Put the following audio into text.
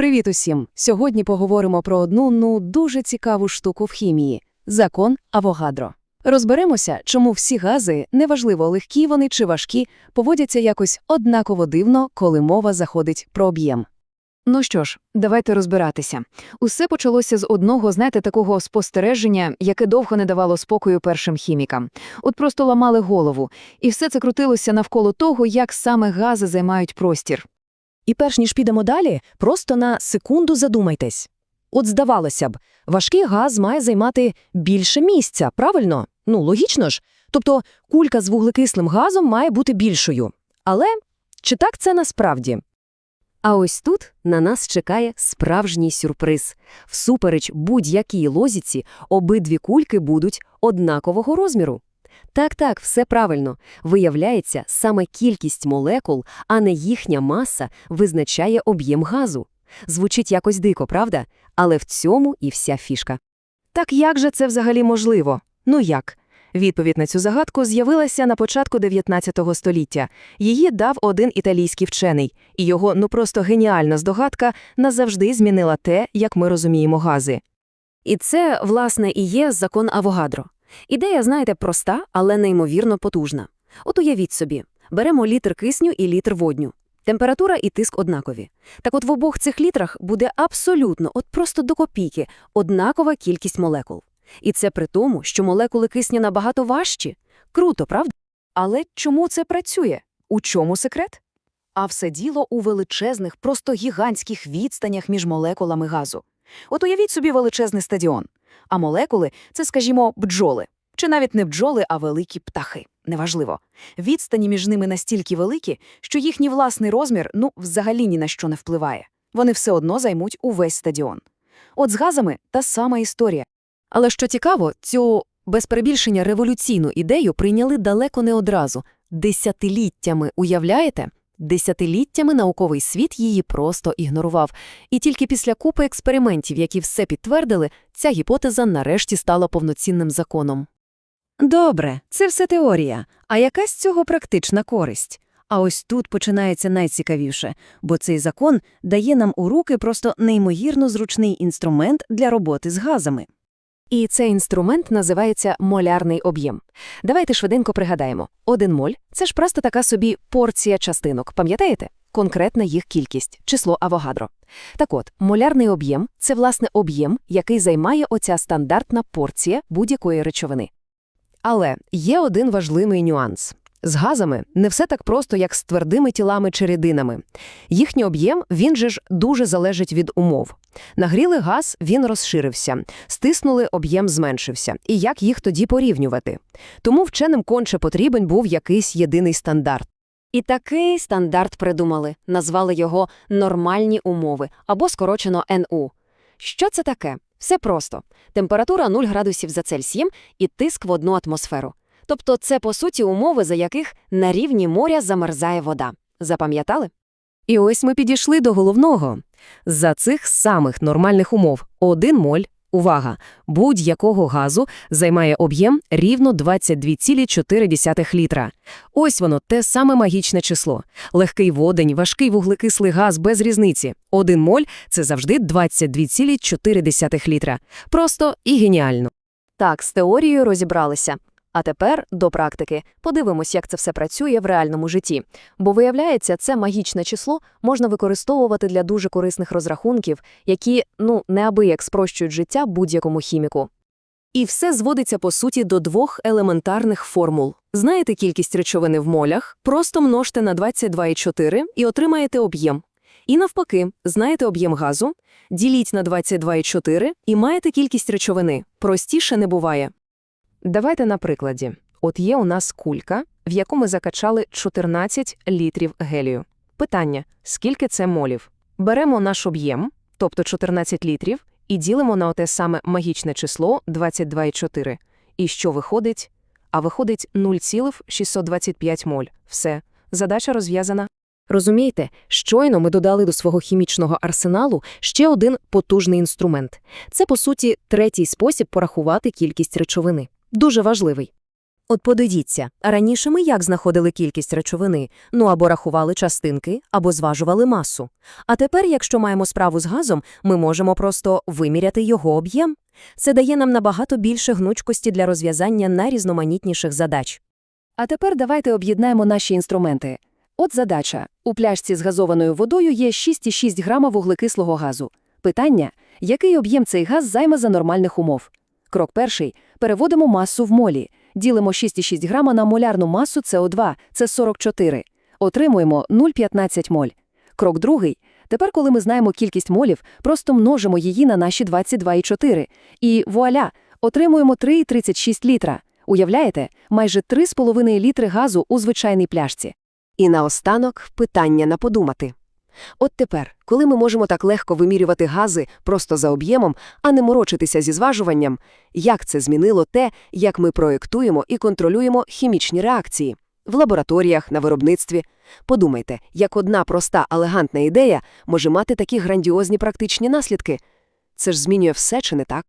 Привіт усім! Сьогодні поговоримо про одну ну дуже цікаву штуку в хімії закон Авогадро. Розберемося, чому всі гази, неважливо легкі вони чи важкі, поводяться якось однаково дивно, коли мова заходить про об'єм. Ну що ж, давайте розбиратися. Усе почалося з одного, знаєте, такого спостереження, яке довго не давало спокою першим хімікам. От просто ламали голову. І все це крутилося навколо того, як саме гази займають простір. І перш ніж підемо далі, просто на секунду задумайтесь. От здавалося б, важкий газ має займати більше місця, правильно? Ну, логічно ж. Тобто кулька з вуглекислим газом має бути більшою. Але чи так це насправді? А ось тут на нас чекає справжній сюрприз. Всупереч будь-якій лозіці обидві кульки будуть однакового розміру. Так-так, все правильно. Виявляється, саме кількість молекул, а не їхня маса, визначає об'єм газу. Звучить якось дико, правда? Але в цьому і вся фішка. Так як же це взагалі можливо? Ну як? Відповідь на цю загадку з'явилася на початку 19 століття. Її дав один італійський вчений, і його ну просто геніальна здогадка назавжди змінила те, як ми розуміємо гази. І це, власне, і є закон Авогадро. Ідея, знаєте, проста, але неймовірно потужна. От уявіть собі, беремо літр кисню і літр водню. Температура і тиск однакові. Так от в обох цих літрах буде абсолютно, от просто до копійки, однакова кількість молекул. І це при тому, що молекули кисню набагато важчі. Круто, правда? Але чому це працює? У чому секрет? А все діло у величезних, просто гігантських відстанях між молекулами газу. От уявіть собі величезний стадіон. А молекули це, скажімо, бджоли. Чи навіть не бджоли, а великі птахи. Неважливо. Відстані між ними настільки великі, що їхній власний розмір ну взагалі ні на що не впливає. Вони все одно займуть увесь стадіон. От з газами та сама історія. Але що цікаво, цю без перебільшення революційну ідею прийняли далеко не одразу. Десятиліттями, уявляєте? Десятиліттями науковий світ її просто ігнорував. І тільки після купи експериментів, які все підтвердили, ця гіпотеза нарешті стала повноцінним законом. Добре, це все теорія. А яка з цього практична користь? А ось тут починається найцікавіше, бо цей закон дає нам у руки просто неймовірно зручний інструмент для роботи з газами. І цей інструмент називається молярний об'єм. Давайте швиденько пригадаємо. Один моль – це ж просто така собі порція частинок, пам'ятаєте? Конкретна їх кількість, число Авогадро. Так от, молярний об'єм – це, власне, об'єм, який займає оця стандартна порція будь-якої речовини. Але є один важливий нюанс. З газами не все так просто, як з твердими тілами чи рідинами. Їхній об'єм, він же ж дуже залежить від умов. Нагріли газ, він розширився, стиснули, об'єм зменшився. І як їх тоді порівнювати? Тому вченим конче потрібен був якийсь єдиний стандарт. І такий стандарт придумали, назвали його «нормальні умови» або скорочено НУ. Що це таке? Все просто. Температура 0 градусів за Цельсієм і тиск в одну атмосферу. Тобто це, по суті, умови, за яких на рівні моря замерзає вода. Запам'ятали? І ось ми підійшли до головного. За цих самих нормальних умов один моль, увага, будь-якого газу займає об'єм рівно 22,4 літра. Ось воно, те саме магічне число. Легкий водень, важкий вуглекислий газ без різниці. Один моль – це завжди 22,4 літра. Просто і геніально. Так, з теорією розібралися. А тепер до практики. Подивимось, як це все працює в реальному житті. Бо, виявляється, це магічне число можна використовувати для дуже корисних розрахунків, які, ну, неабияк спрощують життя будь-якому хіміку. І все зводиться, по суті, до двох елементарних формул. Знаєте кількість речовини в молях, просто множте на 22,4 і отримаєте об'єм. І навпаки, знаєте об'єм газу, діліть на 22,4 і маєте кількість речовини. Простіше не буває. Давайте на прикладі. От є у нас кулька, в яку ми закачали 14 літрів гелію. Питання, скільки це молів? Беремо наш об'єм, тобто 14 літрів, і ділимо на оте саме магічне число 22,4. І що виходить? А виходить 0,625 моль. Все, задача розв'язана. Розумієте, щойно ми додали до свого хімічного арсеналу ще один потужний інструмент. Це, по суті, третій спосіб порахувати кількість речовини. Дуже важливий. От подивіться, раніше ми як знаходили кількість речовини? Ну або рахували частинки, або зважували масу. А тепер, якщо маємо справу з газом, ми можемо просто виміряти його об'єм. Це дає нам набагато більше гнучкості для розв'язання найрізноманітніших задач. А тепер давайте об'єднаємо наші інструменти. От задача. У пляшці з газованою водою є 6,6 грама вуглекислого газу. Питання – який об'єм цей газ займе за нормальних умов? Крок перший – переводимо масу в молі. Ділимо 6,6 грама на молярну масу СО2 – це 44. Отримуємо 0,15 моль. Крок другий – тепер, коли ми знаємо кількість молів, просто множимо її на наші 22,4. І вуаля! Отримуємо 3,36 літра. Уявляєте? Майже 3,5 літри газу у звичайній пляшці. І наостанок питання на подумати. От тепер, коли ми можемо так легко вимірювати гази просто за об'ємом, а не морочитися зі зважуванням, як це змінило те, як ми проєктуємо і контролюємо хімічні реакції? В лабораторіях, на виробництві. Подумайте, як одна проста, елегантна ідея може мати такі грандіозні практичні наслідки. Це ж змінює все, чи не так?